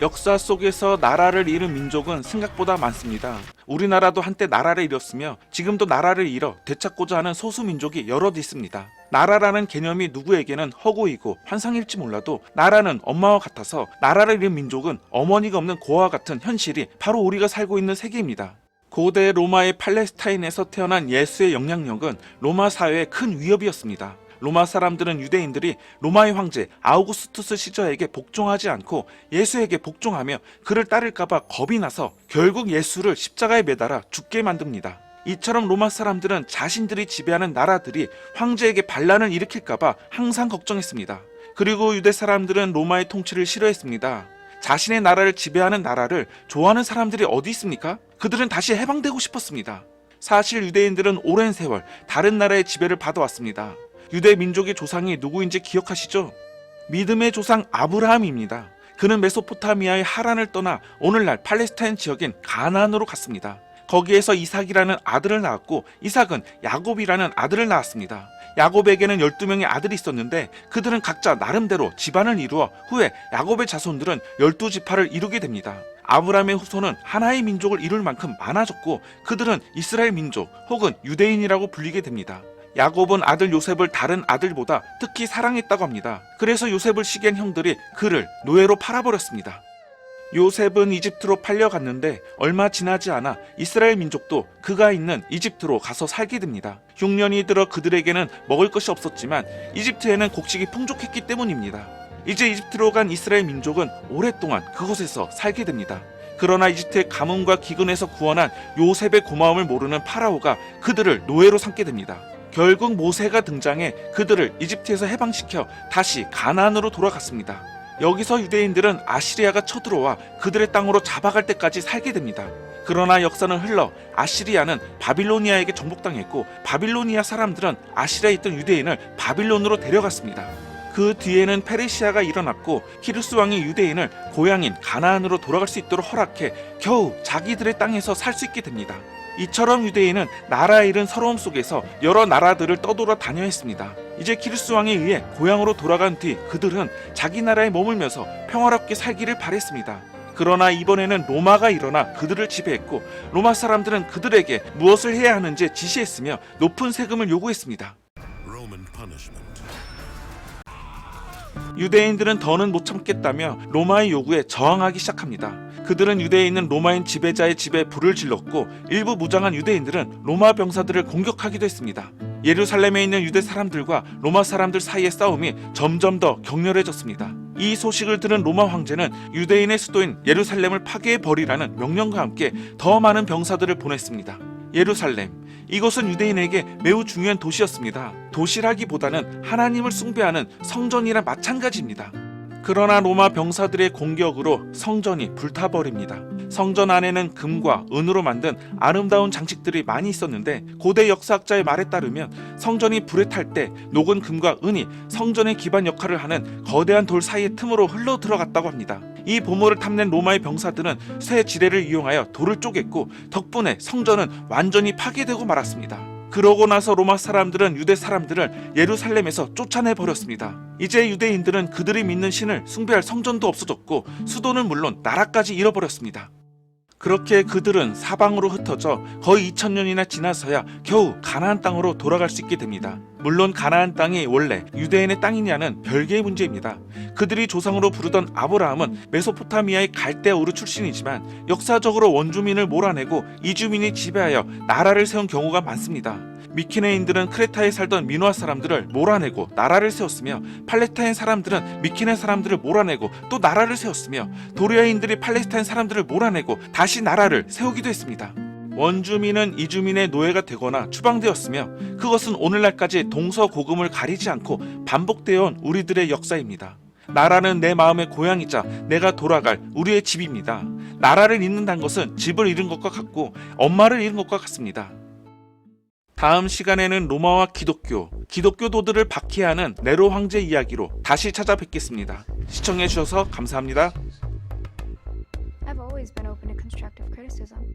역사 속에서 나라를 잃은 민족은 생각보다 많습니다. 우리나라도 한때 나라를 잃었으며 지금도 나라를 잃어 되찾고자 하는 소수 민족이 여럿 있습니다. 나라라는 개념이 누구에게는 허구이고 환상일지 몰라도 나라는 엄마와 같아서 나라를 잃은 민족은 어머니가 없는 고아와 같은 현실이 바로 우리가 살고 있는 세계입니다. 고대 로마의 팔레스타인에서 태어난 예수의 영향력은 로마 사회의 큰 위협이었습니다. 로마 사람들은 유대인들이 로마의 황제 아우구스투스 시저에게 복종하지 않고 예수에게 복종하며 그를 따를까봐 겁이 나서 결국 예수를 십자가에 매달아 죽게 만듭니다. 이처럼 로마 사람들은 자신들이 지배하는 나라들이 황제에게 반란을 일으킬까봐 항상 걱정했습니다. 그리고 유대 사람들은 로마의 통치를 싫어했습니다. 자신의 나라를 지배하는 나라를 좋아하는 사람들이 어디 있습니까? 그들은 다시 해방되고 싶었습니다. 사실 유대인들은 오랜 세월 다른 나라의 지배를 받아왔습니다. 유대 민족의 조상이 누구인지 기억하시죠? 믿음의 조상 아브라함입니다. 그는 메소포타미아의 하란을 떠나 오늘날 팔레스타인 지역인 가나안으로 갔습니다. 거기에서 이삭이라는 아들을 낳았고 이삭은 야곱이라는 아들을 낳았습니다. 야곱에게는 12명의 아들이 있었는데 그들은 각자 나름대로 집안을 이루어 후에 야곱의 자손들은 12지파를 이루게 됩니다. 아브라함의 후손은 하나의 민족을 이룰 만큼 많아졌고 그들은 이스라엘 민족 혹은 유대인이라고 불리게 됩니다. 야곱은 아들 요셉을 다른 아들보다 특히 사랑했다고 합니다. 그래서 요셉을 시기한 형들이 그를 노예로 팔아버렸습니다. 요셉은 이집트로 팔려갔는데 얼마 지나지 않아 이스라엘 민족도 그가 있는 이집트로 가서 살게 됩니다. 흉년이 들어 그들에게는 먹을 것이 없었지만 이집트에는 곡식이 풍족했기 때문입니다. 이제 이집트로 간 이스라엘 민족은 오랫동안 그곳에서 살게 됩니다. 그러나 이집트의 가뭄과 기근에서 구원한 요셉의 고마움을 모르는 파라오가 그들을 노예로 삼게 됩니다. 결국 모세가 등장해 그들을 이집트에서 해방시켜 다시 가나안으로 돌아갔습니다. 여기서 유대인들은 아시리아가 쳐들어와 그들의 땅으로 잡아갈 때까지 살게 됩니다. 그러나 역사는 흘러 아시리아는 바빌로니아에게 정복당했고 바빌로니아 사람들은 아시리아에 있던 유대인을 바빌론으로 데려갔습니다. 그 뒤에는 페르시아가 일어났고 키루스 왕이 유대인을 고향인 가나안으로 돌아갈 수 있도록 허락해 겨우 자기들의 땅에서 살 수 있게 됩니다. 이처럼 유대인은 나라 잃은 서러움 속에서 여러 나라들을 떠돌아 다녀 했습니다. 이제 키루스 왕에 의해 고향으로 돌아간 뒤 그들은 자기 나라에 머물면서 평화롭게 살기를 바랬습니다. 그러나 이번에는 로마가 일어나 그들을 지배했고 로마 사람들은 그들에게 무엇을 해야 하는지 지시했으며 높은 세금을 요구했습니다. 유대인들은 더는 못 참겠다며 로마의 요구에 저항하기 시작합니다. 그들은 있는 로마인 지배자의 집에 불을 질렀고 일부 무장한 유대인들은 로마 병사들을 공격하기도 했습니다. 예루살렘에 있는 유대 사람들과 로마 사람들 사이의 싸움이 점점 더 격렬해졌습니다. 이 소식을 들은 로마 황제는 유대인의 수도인 예루살렘을 파괴해 버리라는 명령과 함께 더 많은 병사들을 보냈습니다. 예루살렘 이곳은 유대인에게 매우 중요한 도시였습니다. 도시라기보다는 하나님을 숭배하는 성전이랑 마찬가지입니다. 그러나 로마 병사들의 공격으로 성전이 불타버립니다. 성전 안에는 금과 은으로 만든 아름다운 장식들이 많이 있었는데 고대 역사학자의 말에 따르면 성전이 불에 탈 때 녹은 금과 은이 성전의 기반 역할을 하는 거대한 돌 사이의 틈으로 흘러 들어갔다고 합니다. 이 보물을 탐낸 로마의 병사들은 쇠 지뢰를 이용하여 돌을 쪼갰고 덕분에 성전은 완전히 파괴되고 말았습니다. 그러고 나서 로마 사람들은 유대 사람들을 예루살렘에서 쫓아내 버렸습니다. 이제 유대인들은 그들이 믿는 신을 숭배할 성전도 없어졌고 수도는 물론 나라까지 잃어버렸습니다. 그렇게 그들은 사방으로 흩어져 거의 2000년이나 지나서야 겨우 가나안 땅으로 돌아갈 수 있게 됩니다. 물론 가나안 땅이 원래 유대인의 땅이냐는 별개의 문제입니다. 그들이 조상으로 부르던 아브라함은 메소포타미아의 갈대우르 출신이지만 역사적으로 원주민을 몰아내고 이주민이 지배하여 나라를 세운 경우가 많습니다. 미키네인들은 크레타에 살던 미노아 사람들을 몰아내고 나라를 세웠으며 팔레스타인 사람들은 미키네 사람들을 몰아내고 또 나라를 세웠으며 도리아인들이 팔레스타인 사람들을 몰아내고 다시 나라를 세우기도 했습니다. 원주민은 이주민의 노예가 되거나 추방되었으며 그것은 오늘날까지 동서고금을 가리지 않고 반복되어 온 우리들의 역사입니다. 나라는 내 마음의 고향이자 내가 돌아갈 우리의 집입니다. 나라를 잃는다는 것은 집을 잃은 것과 같고 엄마를 잃은 것과 같습니다. 다음 시간에는 로마와 기독교, 기독교도들을 박해하는 네로 황제 이야기로 다시 찾아뵙겠습니다. 시청해주셔서 감사합니다. I've always been open to constructive criticism.